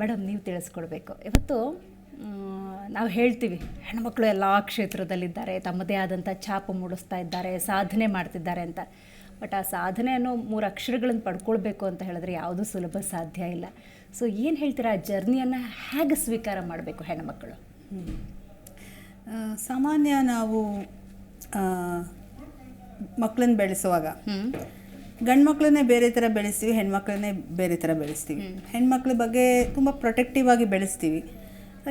Madam ನೀವು ತಿಳಿಸ್ಕೊಡ್ಬೇಕು. ಇವತ್ತು ನಾವು ಹೇಳ್ತೀವಿ ಹೆಣ್ಮಕ್ಳು ಎಲ್ಲ ಕ್ಷೇತ್ರದಲ್ಲಿದ್ದಾರೆ ತಮ್ಮದೇ ಆದಂಥ ಛಾಪು ಮೂಡಿಸ್ತಾ ಇದ್ದಾರೆ ಸಾಧನೆ ಮಾಡ್ತಿದ್ದಾರೆ ಅಂತ. ಬಟ್ ಆ ಸಾಧನೆ ಅನ್ನೋ ಮೂರು ಅಕ್ಷರಗಳನ್ನು ಪಡ್ಕೊಳ್ಬೇಕು ಅಂತ ಹೇಳಿದ್ರೆ ಯಾವುದೂ ಸುಲಭ ಸಾಧ್ಯ ಇಲ್ಲ. ಸೊ ಏನು ಹೇಳ್ತೀರಾ ಆ ಜರ್ನಿಯನ್ನು ಹೇಗೆ ಸ್ವೀಕಾರ ಮಾಡಬೇಕು ಹೆಣ್ಮಕ್ಳು? ಸಾಮಾನ್ಯ ನಾವು ಮಕ್ಕಳನ್ನ ಬೆಳೆಸುವಾಗ ಗಂಡು ಮಕ್ಕಳನ್ನೇ ಬೇರೆ ಥರ ಬೆಳೆಸ್ತೀವಿ ಹೆಣ್ಮಕ್ಳನ್ನೇ ಬೇರೆ ಥರ ಬೆಳೆಸ್ತೀವಿ. ಹೆಣ್ಮಕ್ಳ ಬಗ್ಗೆ ತುಂಬ ಪ್ರೊಟೆಕ್ಟಿವ್ ಆಗಿ ಬೆಳೆಸ್ತೀವಿ.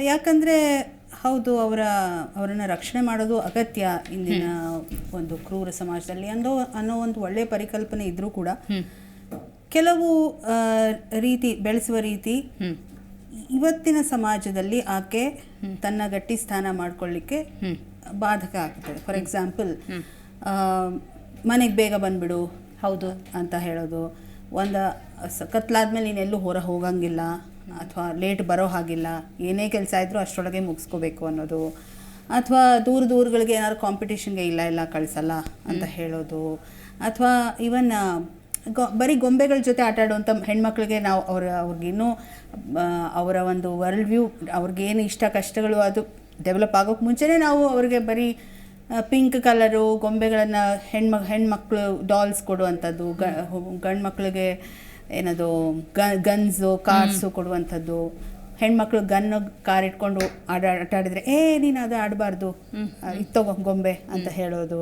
ಯಾಕಂದರೆ ಹೌದು ಅವರ ಅವರನ್ನು ರಕ್ಷಣೆ ಮಾಡೋದು ಅಗತ್ಯ ಇಂದಿನ ಒಂದು ಕ್ರೂರ ಸಮಾಜದಲ್ಲಿ ಅನ್ನೋ ಅನ್ನೋ ಒಂದು ಒಳ್ಳೆಯ ಪರಿಕಲ್ಪನೆ ಇದ್ದರೂ ಕೂಡ ಕೆಲವು ರೀತಿ ಬೆಳೆಸುವ ರೀತಿ ಇವತ್ತಿನ ಸಮಾಜದಲ್ಲಿ ಆಕೆ ತನ್ನ ಗಟ್ಟಿ ಸ್ಥಾನ ಮಾಡ್ಕೊಳ್ಳಿಕ್ಕೆ ಬಾಧಕ ಆಗ್ತದೆ. ಫಾರ್ ಎಕ್ಸಾಂಪಲ್ ಮನೆಗೆ ಬೇಗ ಬಂದ್ಬಿಡು ಹೌದು ಅಂತ ಹೇಳೋದು. ಒಂದು ಸ ಕತ್ಲಾದ್ಮೇಲೆ ನೀನೆಲ್ಲೂ ಹೊರ ಹೋಗಂಗಿಲ್ಲ ಅಥವಾ ಲೇಟ್ ಬರೋ ಹಾಗಿಲ್ಲ. ಏನೇ ಕೆಲಸ ಇದ್ದರೂ ಅಷ್ಟರೊಳಗೆ ಮುಗಿಸ್ಕೋಬೇಕು ಅನ್ನೋದು. ಅಥವಾ ದೂರ ದೂರಗಳಿಗೆ ಏನಾದ್ರು ಕಾಂಪಿಟೇಷನ್ಗೆ ಇಲ್ಲ ಇಲ್ಲ ಕಳಿಸಲ್ಲ ಅಂತ ಹೇಳೋದು. ಅಥವಾ ಇವನ್ ಗೊ ಬರೀ ಗೊಂಬೆಗಳ ಜೊತೆ ಆಟ ಆಡುವಂಥ ಹೆಣ್ಮಕ್ಳಿಗೆ ನಾವು ಅವ್ರ ಅವ್ರಿಗಿನ್ನೂ ಅವರ ಒಂದು ವರ್ಲ್ಡ್ ವ್ಯೂ ಅವ್ರಿಗೇನು ಇಷ್ಟ ಕಷ್ಟಗಳು ಅದು ಡೆವಲಪ್ ಆಗೋಕ್ಕೆ ಮುಂಚೆನೇ ನಾವು ಅವ್ರಿಗೆ ಬರೀ ಪಿಂಕ್ ಕಲರು ಗೊಂಬೆಗಳನ್ನು ಹೆಣ್ಮ ಹೆಣ್ಮಕ್ಳು ಡಾಲ್ಸ್ ಕೊಡುವಂಥದ್ದು ಗಂಡು ಮಕ್ಕಳಿಗೆ ಏನದು ಗ ಗನ್ಸು ಕಾರ್ಸು ಕೊಡುವಂಥದ್ದು. ಹೆಣ್ಮಕ್ಳು ಗನ್ ಕಾರ್ ಇಟ್ಕೊಂಡು ಆಡ ಆಟ ಆಡಿದ್ರೆ ಏ ನೀನು ಅದು ಆಡಬಾರ್ದು. ಇತ್ತೋಗೋ ಗೊಂಬೆ ಅಂತ ಹೇಳೋದು.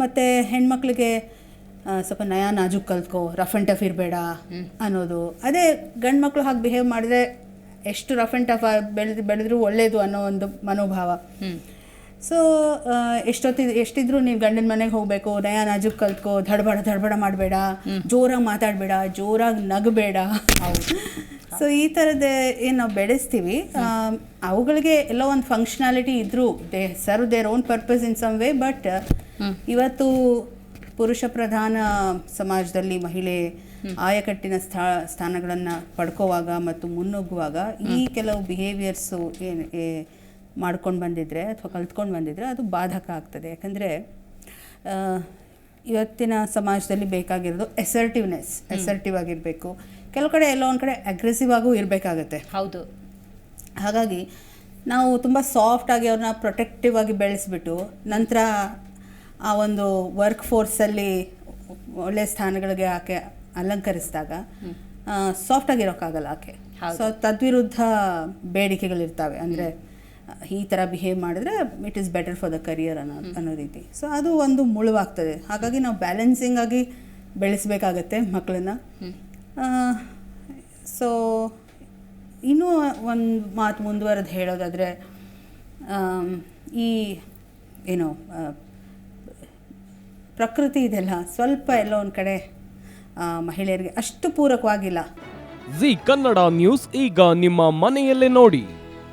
ಮತ್ತು ಹೆಣ್ಮಕ್ಳಿಗೆ ಸ್ವಲ್ಪ ನಯ ನಾಜುಕ್ ಕಲ್ತ್ಕೋ ರಫ್ ಆ್ಯಂಡ್ ಟಫ್ ಇರಬೇಡ ಅನ್ನೋದು. ಅದೇ ಗಂಡು ಮಕ್ಕಳು ಹಾಗೆ ಬಿಹೇವ್ ಮಾಡಿದ್ರೆ ಎಷ್ಟು ರಫ್ ಆ್ಯಂಡ್ ಟಫ್ ಬೆಳೆದು ಬೆಳೆದ್ರು ಒಳ್ಳೇದು ಅನ್ನೋ ಒಂದು ಮನೋಭಾವ. ಸೊ ಎಷ್ಟೊತ್ತಿದ್ ಎಷ್ಟಿದ್ರು ನೀವು ಗಂಡನ ಮನೆಗೆ ಹೋಗಬೇಕು ನಯ ನಾಜುಕ್ ಕಲ್ತ್ಕೊ ಧಡಬಡ ಧಡಬಡ ಮಾಡಬೇಡ ಜೋರಾಗಿ ಮಾತಾಡಬೇಡ ಜೋರಾಗಿ ನಗಬೇಡ. ಸೊ ಈ ಥರದ ಏನು ನಾವು ಬೆಳೆಸ್ತೀವಿ ಅವುಗಳಿಗೆ ಎಲ್ಲೋ ಒಂದು ಫಂಕ್ಷನಾಲಿಟಿ ಇದ್ರೂ they serve their own purpose in some way but ಇವತ್ತು ಪುರುಷ ಪ್ರಧಾನ ಸಮಾಜದಲ್ಲಿ ಮಹಿಳೆ ಆಯಕಟ್ಟಿನ ಸ್ಥಾ ಸ್ಥಾನಗಳನ್ನು ಪಡ್ಕೋವಾಗ ಮತ್ತು ಮುನ್ನುಗ್ಗುವಾಗ ಈ ಕೆಲವು ಬಿಹೇವಿಯರ್ಸು ಏನು ಮಾಡ್ಕೊಂಡು ಬಂದಿದ್ದರೆ ಅಥವಾ ಕಲ್ತ್ಕೊಂಡು ಬಂದಿದ್ದರೆ ಅದು ಬಾಧಕ ಆಗ್ತದೆ. ಯಾಕಂದರೆ ಇವತ್ತಿನ ಸಮಾಜದಲ್ಲಿ ಬೇಕಾಗಿರೋದು ಎಸರ್ಟಿವ್ನೆಸ್ ಎಸರ್ಟಿವ್ ಆಗಿರಬೇಕು. ಕೆಲವು ಕಡೆ ಎಲ್ಲೋ ಒಂದು ಕಡೆ ಅಗ್ರೆಸಿವ್ ಆಗೂ ಇರಬೇಕಾಗತ್ತೆ. ಹೌದು. ಹಾಗಾಗಿ ನಾವು ತುಂಬ ಸಾಫ್ಟಾಗಿ ಅವ್ರನ್ನ ಪ್ರೊಟೆಕ್ಟಿವ್ ಆಗಿ ಬೆಳೆಸ್ಬಿಟ್ಟು ನಂತರ ಆ ಒಂದು ವರ್ಕ್ ಫೋರ್ಸಲ್ಲಿ ಒಳ್ಳೆಯ ಸ್ಥಾನಗಳಿಗೆ ಆಕೆ ಅಲಂಕರಿಸಿದಾಗ ಸಾಫ್ಟ್ ಆಗಿರೋಕ್ಕಾಗಲ್ಲ ಆಕೆ. ಸೊ ತದ್ವಿರುದ್ಧ ಬೇಡಿಕೆಗಳಿರ್ತವೆ. ಅಂದರೆ ಈ ಥರ ಬಿಹೇವ್ ಮಾಡಿದ್ರೆ it is better for the career ಅನ್ನೋ ಅನ್ನೋ ರೀತಿ. ಸೊ ಅದು ಒಂದು ಮುಳುವಾಗ್ತದೆ. ಹಾಗಾಗಿ ನಾವು ಬ್ಯಾಲೆನ್ಸಿಂಗ್ ಆಗಿ ಬೆಳೆಸಬೇಕಾಗತ್ತೆ ಮಕ್ಕಳನ್ನ ಸೊ ಇನ್ನೂ ಒಂದು ಮಾತು ಮುಂದುವರೆದು ಹೇಳೋದಾದರೆ ಈ, ಏನು ಪ್ರಕೃತಿ ಇದೆಲ್ಲ ಸ್ವಲ್ಪ ಎಲ್ಲೋ ಒಂದು ಕಡೆ ಮಹಿಳೆಯರಿಗೆ ಅಷ್ಟು ಪೂರಕವಾಗಿಲ್ಲ. ಜಿ ಕನ್ನಡ ನ್ಯೂಸ್ ಈಗ ನಿಮ್ಮ ಮನೆಯಲ್ಲೇ ನೋಡಿ.